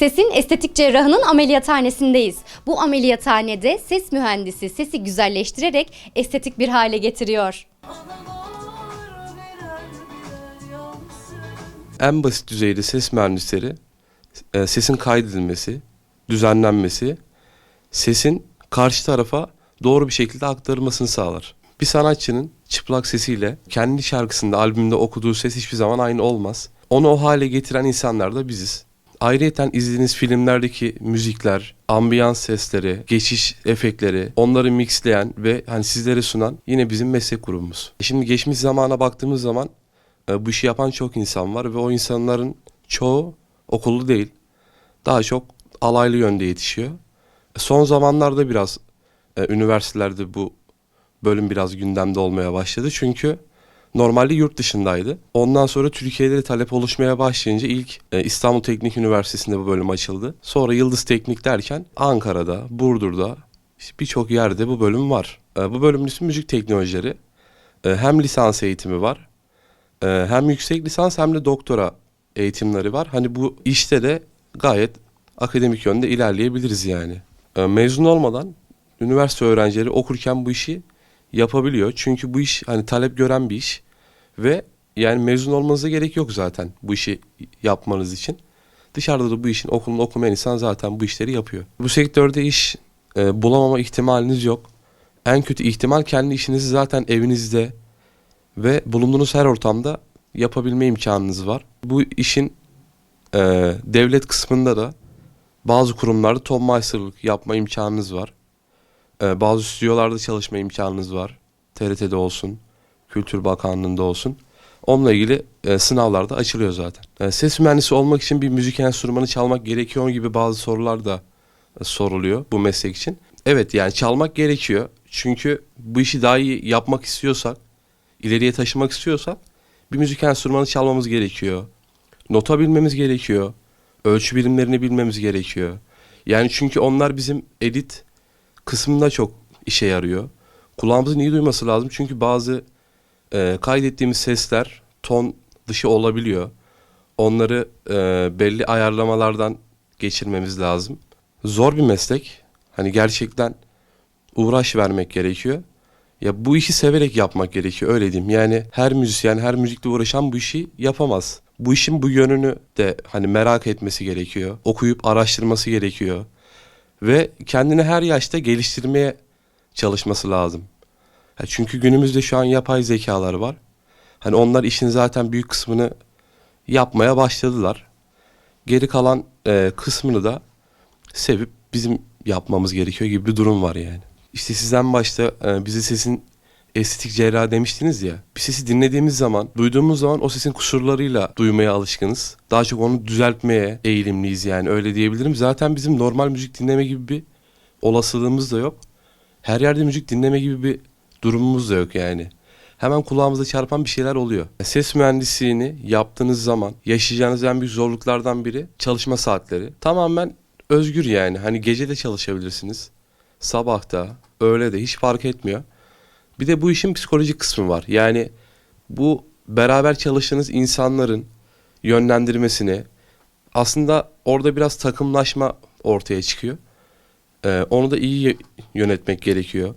Sesin estetik cerrahının ameliyathanesindeyiz. Bu ameliyathanede ses mühendisi sesi güzelleştirerek estetik bir hale getiriyor. En basit düzeyde ses mühendisleri e, sesin kaydedilmesi, düzenlenmesi, sesin karşı tarafa doğru bir şekilde aktarılmasını sağlar. Bir sanatçının çıplak sesiyle kendi şarkısında, albümünde okuduğu ses hiçbir zaman aynı olmaz. Onu o hale getiren insanlar da biziz. Ayrıyeten izlediğiniz filmlerdeki müzikler, ambiyans sesleri, geçiş efektleri, onları mixleyen ve hani sizlere sunan yine bizim meslek grubumuz. Şimdi geçmiş zamana baktığımız zaman e, bu işi yapan çok insan var ve o insanların çoğu okullu değil. Daha çok alaylı yönde yetişiyor. Son zamanlarda biraz e, üniversitelerde bu bölüm biraz gündemde olmaya başladı. Çünkü normalde yurt dışındaydı. Ondan sonra Türkiye'de de talep oluşmaya başlayınca ilk e, İstanbul Teknik Üniversitesi'nde bu bölüm açıldı. Sonra Yıldız Teknik derken Ankara'da, Burdur'da birçok yerde bu bölüm var. E, bu bölümün ismi müzik teknolojileri. E, hem lisans eğitimi var hem yüksek lisans hem de doktora eğitimleri var. Hani bu işte de gayet akademik yönde ilerleyebiliriz yani. Mezun olmadan üniversite öğrencileri okurken bu işi yapabiliyor. Çünkü bu iş hani talep gören bir iş ve yani mezun olmanıza gerek yok zaten bu işi yapmanız için. Dışarıda da bu işin okulunu okumayan insan zaten bu işleri yapıyor. Bu sektörde iş e, bulamama ihtimaliniz yok. En kötü ihtimal kendi işinizi zaten evinizde ve bulunduğunuz her ortamda yapabilme imkanınız var. Bu işin e, devlet kısmında da bazı kurumlarda masterlık yapma imkanınız var. E, bazı stüdyolarda çalışma imkanınız var. TRT'de olsun, Kültür Bakanlığı'nda olsun. Onunla ilgili e, sınavlar da açılıyor zaten. E, ses mühendisi olmak için bir müzik enstrümanı çalmak gerekiyor gibi bazı sorular da e, soruluyor bu meslek için. Evet yani çalmak gerekiyor. Çünkü bu işi daha iyi yapmak istiyorsak ileriye taşımak istiyorsak bir müzik enstrümanı çalmamız gerekiyor. Nota bilmemiz gerekiyor. Ölçü birimlerini bilmemiz gerekiyor. Yani çünkü onlar bizim edit kısmında çok işe yarıyor. Kulağımızın iyi duyması lazım çünkü bazı e, kaydettiğimiz sesler ton dışı olabiliyor. Onları e, belli ayarlamalardan geçirmemiz lazım. Zor bir meslek. Hani gerçekten uğraş vermek gerekiyor. Ya bu işi severek yapmak gerekiyor öyle diyeyim. Yani her müzisyen, her müzikle uğraşan bu işi yapamaz. Bu işin bu yönünü de hani merak etmesi gerekiyor. Okuyup araştırması gerekiyor. Ve kendini her yaşta geliştirmeye çalışması lazım. Çünkü günümüzde şu an yapay zekalar var. Hani onlar işin zaten büyük kısmını yapmaya başladılar. Geri kalan e, kısmını da sevip bizim yapmamız gerekiyor gibi bir durum var yani. İşte sizden başta e, bize sesin estetik cerrah demiştiniz ya. Bir sesi dinlediğimiz zaman, duyduğumuz zaman o sesin kusurlarıyla duymaya alışkınız. Daha çok onu düzeltmeye eğilimliyiz yani öyle diyebilirim. Zaten bizim normal müzik dinleme gibi bir olasılığımız da yok. Her yerde müzik dinleme gibi bir durumumuz da yok yani. Hemen kulağımıza çarpan bir şeyler oluyor. Ses mühendisliğini yaptığınız zaman yaşayacağınız en büyük zorluklardan biri çalışma saatleri. Tamamen özgür yani. Hani gece de çalışabilirsiniz sabahta, öğle de hiç fark etmiyor. Bir de bu işin psikolojik kısmı var. Yani bu beraber çalıştığınız insanların yönlendirmesini aslında orada biraz takımlaşma ortaya çıkıyor. Ee, onu da iyi yönetmek gerekiyor.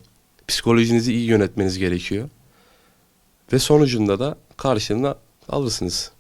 Psikolojinizi iyi yönetmeniz gerekiyor. Ve sonucunda da karşılığında alırsınız.